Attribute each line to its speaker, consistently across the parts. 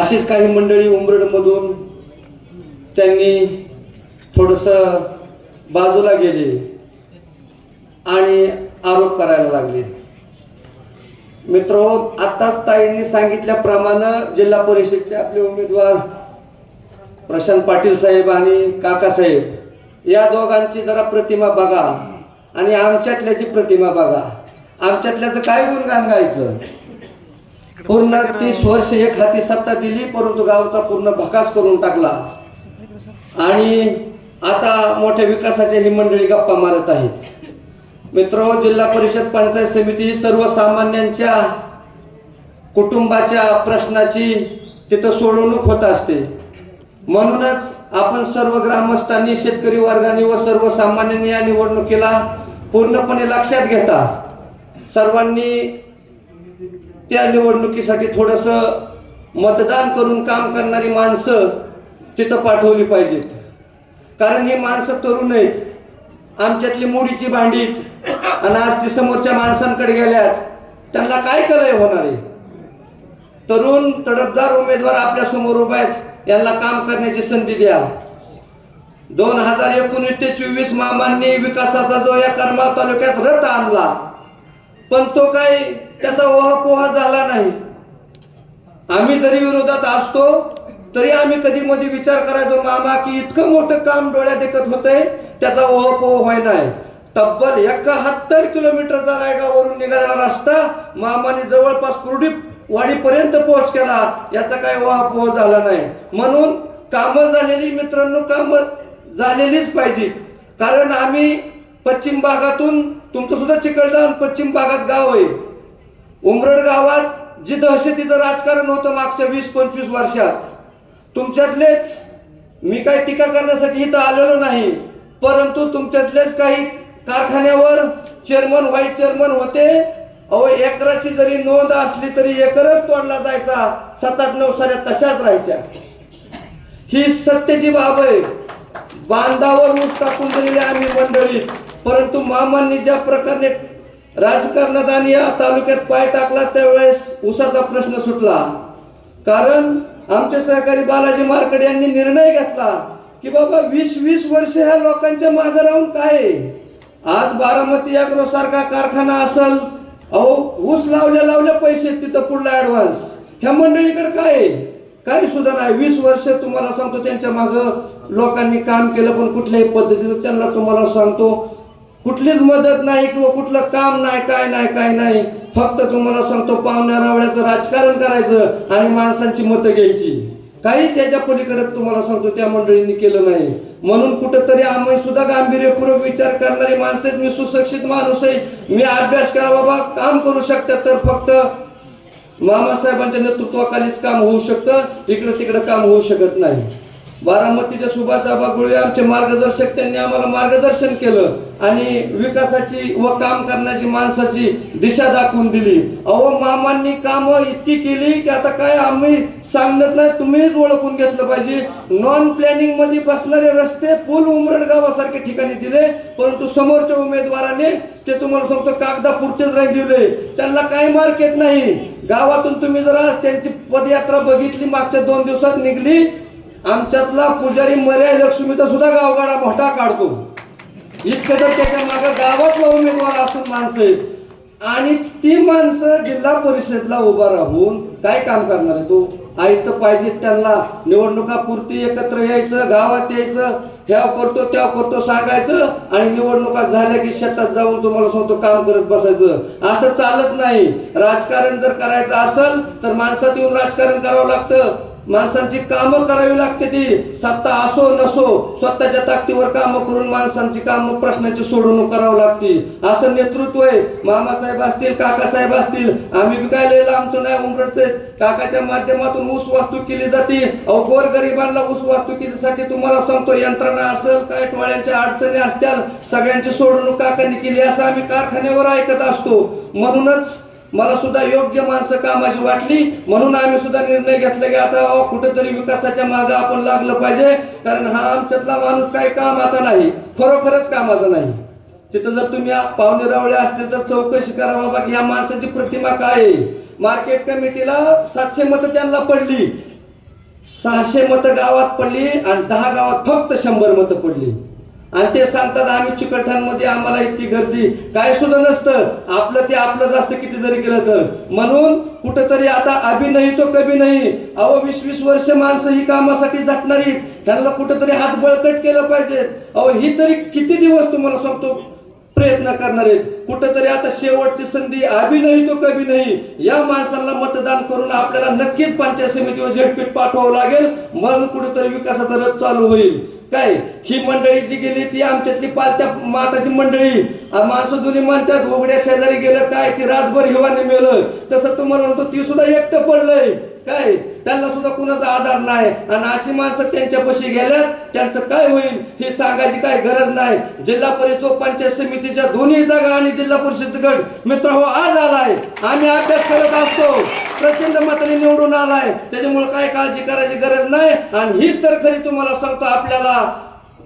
Speaker 1: अशीच काही मंडळी उमरडमधून त्यांनी थोडंसं बाजूला गेले आणि आरोप करायला लागले. मित्र आत्ताच ताईंनी सांगितल्याप्रमाणे जिल्हा परिषदचे आपले उमेदवार प्रशांत पाटील साहेब आणि काका साहेब या दोघांची जरा प्रतिमा बघा आणि आमच्यातल्याची प्रतिमा बघा. आमच्यातल्याचं काय गुणगान गायचं? पूर्ण तीस वर्ष एक हाती सत्ता दिली परंतु गावचा पूर्ण भकास करून टाकला. आणि आता मोठ्या विकासाच्या ही मंडळी गप्पा मारत आहेत. मित्र जिल्हा परिषद पंचायत समिती सर्वसामान्यांच्या कुटुंबाच्या प्रश्नाची तिथं सोडवणूक होत असते. म्हणूनच आपण सर्व ग्रामस्थांनी शेतकरी वर्गाने व सर्वसामान्यांनी या निवडणुकीला पूर्णपणे लक्षात घेता. सर्वांनी त्या निवडणुकीसाठी थोडंसं मतदान करून काम करणारी माणसं तिथं पाठवली पाहिजेत. कारण ही माणसं तरुण आहेत. आमच्यातली मुडीची भांडीत आणि आज ती समोरच्या माणसांकडे गेल्यात. त्यांना काय कलय होणार आहे? तरुण तडफदार उमेदवार आपल्यासमोर उभे आहेत. यांना काम करण्याची संधी द्या. दोन हजार एकोणीस ते चोवीस महामान्य विकासाचा जो या करमाळ तालुक्यात रथ आणला पण तो काही त्याचा ओहापोहा झाला नाही. आम्ही जरी विरोधात असतो तरी आम्ही कधी मध्ये विचार करायचो मामा की इतकं मोठं काम डोळ्यात देखत होतंय त्याचा ओहापोह व्हाय नाही. तब्बल एकाहत्तर किलोमीटरचा रायगावरून निघालेला रस्ता मामाने जवळपास कुर्डी वाडीपर्यंत पोहोच केला याचा काही ओहापोह झाला नाही. म्हणून कामं झालेली मित्रांनो कामं झालेलीच पाहिजे. कारण आम्ही पश्चिम भागातून तुमचं सुद्धा चिकलठाण पश्चिम भागात गाव आहे. उमरड गावात जी दहशतीचं राजकारण होतं मागच्या वीस पंचवीस वर्षात तुमच्यातलेच मी काही टीका करण्यासाठी इथं आलेलो नाही परंतु तुमच्यातलेच काही कारखान्यावर चेअरमन व्हाईस चेअरमन होते. अहो एकराची जरी नोंद असली तरी एकरच तोडला जायचा. सात आठ नऊ साऱ्या तशाच राहायच्या. ही सत्तेची बाब आहे. बांधावर ऊस टाकून दिलेली आम्ही मंडळी परंतु मामांनी ज्या प्रकारे राजकारणात आणि या तालुक्यात पाय टाकला त्यावेळेस उसाचा प्रश्न सुटला कारण आमचे सहकारी बालाजी मार्कड यांनी निर्णय घेतला की बाबा वीस वीस वर्ष ह्या लोकांच्या मागे राहून काय आहे? आज बारामती अग्रो सारखा कारखाना असल अहो ऊस लावल्या लावल्या पैसे तिथं पुढला ऍडव्हान्स ह्या मंडळीकडे काय आहे? काही सुद्धा नाही वीस वर्ष तुम्हाला सांगतो त्यांच्या मागं लोकांनी काम केलं पण कुठल्याही पद्धतीचं त्यांना तुम्हाला सांगतो कुठलीच मदत नाही किंवा कुठलं काम नाही काय नाही काय नाही. फक्त तुम्हाला सांगतो पाहुण्या रावळ्याचं राजकारण करायचं आणि माणसांची मतं घ्यायची. काहीच याच्या पलीकडे तुम्हाला सांगतो त्या मंडळींनी केलं नाही. म्हणून कुठंतरी आम्ही सुद्धा गांभीर्यपूर्वक विचार करणारी माणसं आहेत. मी सुशिक्षित माणूस आहे. मी अभ्यास करा बाबा काम करू शकतात तर फक्त मामासाहेबांच्या नेतृत्वाखालीच काम होऊ शकतं. इकडं तिकडं काम होऊ शकत नाही. बारामतीच्या सुभाष गुळे आमचे मार्गदर्शक त्यांनी आम्हाला मार्गदर्शन केलं आणि विकासाची व काम करण्याची माणसाची दिशा दाखवून दिली. अहो मामांनी कामं इतकी केली की आता काय आम्ही सांगत नाही तुम्हीच ओळखून घेतलं पाहिजे. नॉन प्लॅनिंगमध्ये बसणारे रस्ते पूल उमरड गावासारखे ठिकाणी दिले परंतु समोरच्या उमेदवाराने ते तुम्हाला सांगतो कागदापुरतेच दिले त्यांना काही मार्केट नाही. गावातून तुम्ही जरा त्यांची पदयात्रा बघितली मागच्या दोन दिवसात निघली आमच्यातला पुजारी मर्या लक्ष्मीचा सुद्धा गावगाडा मोठा काढतो. इतकं जर त्याच्यामागे गावातला उमेदवार असून माणसं आहेत. आणि ती माणसं जिल्हा परिषदला उभा राहून काय काम करणार आहे तो? आयुक्त पाहिजे त्यांना. निवडणुकापुरती एकत्र यायचं गावात यायचं. ह्या करतो त्या करतो सांगायचं. आणि निवडणुका झाल्या की शेतात जाऊन तुम्हाला सांगतो काम करत बसायचं. असं चालत नाही. राजकारण जर करायचं असेल तर माणसात येऊन राजकारण करावं लागतं. माणसांची कामं करावी लागते ती. सत्ता असो नसो स्वतःच्या ताकदीवर कामं करून माणसांची कामं प्रश्नांची सोडवणूक करावं लागते. असं नेतृत्व आहे. मामासाहेब असतील काकासाहेब असतील आम्ही बी काय लिहिलं आमचं नाही उमरडचे काकाच्या माध्यमातून ऊस वाहतूक केली जाते. अहो गोरगरिबांना ऊस वाहतुकीसाठी तुम्हाला सांगतो यंत्रणा असेल काय टोळ्यांच्या अडचणी असतील सगळ्यांची सोडवणूक काकांनी केली असं आम्ही कारखान्यावर ऐकत असतो. म्हणूनच मला सुद्धा योग्य माणसं कामाची वाटली म्हणून आम्ही सुद्धा निर्णय घेतला की आता कुठेतरी विकासाच्या मागे आपण लागलं पाहिजे. कारण हा आमच्यातला माणूस काही कामाचा नाही खरोखरच कामाचा नाही. तिथं जर तुम्ही पाहुणे रावळे असतील तर चौकशी करा बाबा की या माणसाची प्रतिमा काय आहे? मार्केट कमिटीला सातशे मतं त्यांना पडली. सहाशे मतं गावात पडली आणि दहा गावात फक्त शंभर मतं पडली. आणि ते सांगतात आम्ही चिकलठाणमध्ये आम्हाला इतकी गर्दी. काय सुद्धा नसतं. आपलं ते आपलं जास्त किती जरी केलं तर. म्हणून कुठंतरी आता अभि नाही तो कभी नाही. अहो वीस वीस वर्ष माणसं ही कामासाठी झटणारी त्यांना कुठंतरी हात बळकट केलं पाहिजे. अहो ही तरी किती दिवस तुम्हाला सांगतो प्रयत्न करणार आहेत. कुठंतरी आता शेवटची संधी आभी नाही तो कभी नाही. या माणसांना मतदान करून आपल्याला नक्कीच पंचायत समितीवर झेडपीठ पाठवावं लागेल. म्हणून कुठेतरी विकासाचा रथ चालू होईल. काय? ही मंडळी जी गेली ती आमच्यातली पालत्या माताची मंडळी. माणसं जुनी म्हणतात उघड्या शेजारी गेलं काय? ती रातभर हिवाने मेलं. तसं तुम्हाला म्हणतो ती सुद्धा एकटं पडलंय. काय? त्यांना सुद्धा कुणाचा आधार नाही. आणि अशी माणसं त्यांच्यापाशी गेल्या त्यांचं काय होईल हे सांगायची काय गरज नाही. जिल्हा परिषद व पंचायत समितीच्या दोन्ही जागा आणि जिल्हा परिषद गट मित्र हो आज आलाय. आम्ही अभ्यास करत असतो. प्रचंड मताने निवडून आलाय. त्याच्यामुळे काय काळजी करायची गरज नाही. आणि हीच तर खरी तुम्हाला सांगतो आपल्याला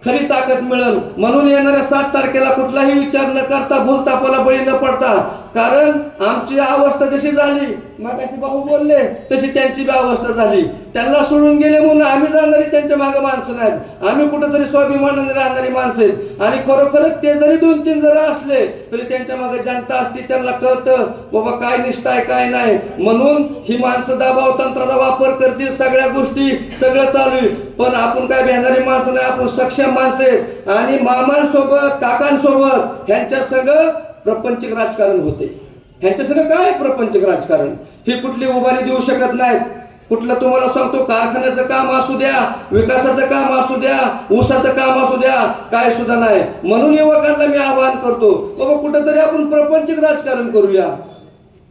Speaker 1: खरी ताकद मिळेल. म्हणून येणाऱ्या सात तारखेला कुठलाही विचार न करता भूलतापाला बळी न पडता कारण आमची अवस्था जशी झाली मागाशी भाऊ बोलले तशी त्यांची बी अवस्था झाली. त्यांना सोडून गेले म्हणून आम्ही जाणारी त्यांच्या मागे माणसं नाहीत. आम्ही कुठंतरी स्वाभिमानाने राहणारी माणसं आहेत. आणि खरोखरच ते जरी दोन तीन जर असले तरी त्यांच्या मागे जनता असते त्यांना कळतं बाबा काय निष्ठा आहे काय नाही. म्हणून ही माणसं दबाव तंत्राचा वापर करतील सगळ्या गोष्टी सगळं चालू आहे. पण आपण काय भेणारी माणसं नाही आपण सक्षम माणसं आहेत. आणि मामांसोबत काकांसोबत ह्यांच्या सगळं प्रपंचक राजकारण होते. ह्यांच्या काय प्रपंचक राजकारण? हे कुठली उभारी देऊ शकत नाहीत. कुठलं तुम्हाला सांगतो कारखान्याचं काम असू द्या विकासाचं काम असू द्या ऊसाचं काम असू द्या काय सुद्धा नाही. म्हणून युवकांना मी आवाहन करतो बाबा कुठंतरी आपण प्रपंचिक राजकारण करूया.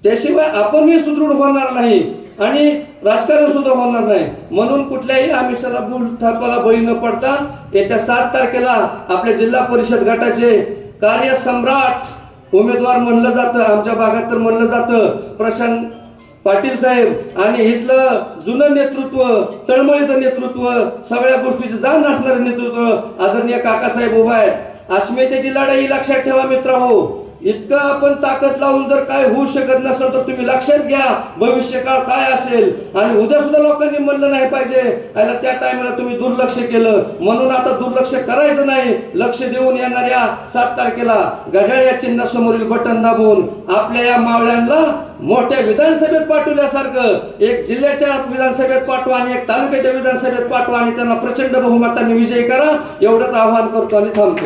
Speaker 1: त्याशिवाय आपणही सुदृढ होणार नाही आणि राजकारण सुद्धा होणार नाही. म्हणून कुठल्याही आमिषाला बुल थापाला बळी न पडता येत्या सात तारखेला आपल्या जिल्हा परिषद गटाचे कार्यसम्राट उमेदवार म्हणलं जातं आमच्या भागात तर म्हणलं जातं. प्रशांत पाटील साहेब आणि इथलं जुनं नेतृत्व तळमळीचं नेतृत्व सगळ्या गोष्टीचं जाण असणारं नेतृत्व आदरणीय काकासाहेब उभा आहेत. अस्मितेची लढाई लक्षात ठेवा मित्र हो इतकं आपण ताकद लावून जर काय होऊ शकत नसेल तर तुम्ही लक्षात घ्या भविष्यकाळ काय असेल. आणि उद्या सुद्धा लोकांनी म्हणलं नाही पाहिजे. आणि त्या टायमाला तुम्ही दुर्लक्ष केलं. म्हणून आता दुर्लक्ष करायचं नाही. लक्ष देऊन येणाऱ्या सात तारखेला घड्याळ या चिन्हासमोरील बटन दाबून आपल्या या मावळ्यांना मोठ्या विधानसभेत पाठवल्यासारखं एक जिल्ह्याच्या विधानसभेत पाठवा आणि एक तालुक्याच्या विधानसभेत पाठवा आणि त्यांना प्रचंड बहुमताने विजयी करा. एवढंच आवाहन करतो आणि थांबतो.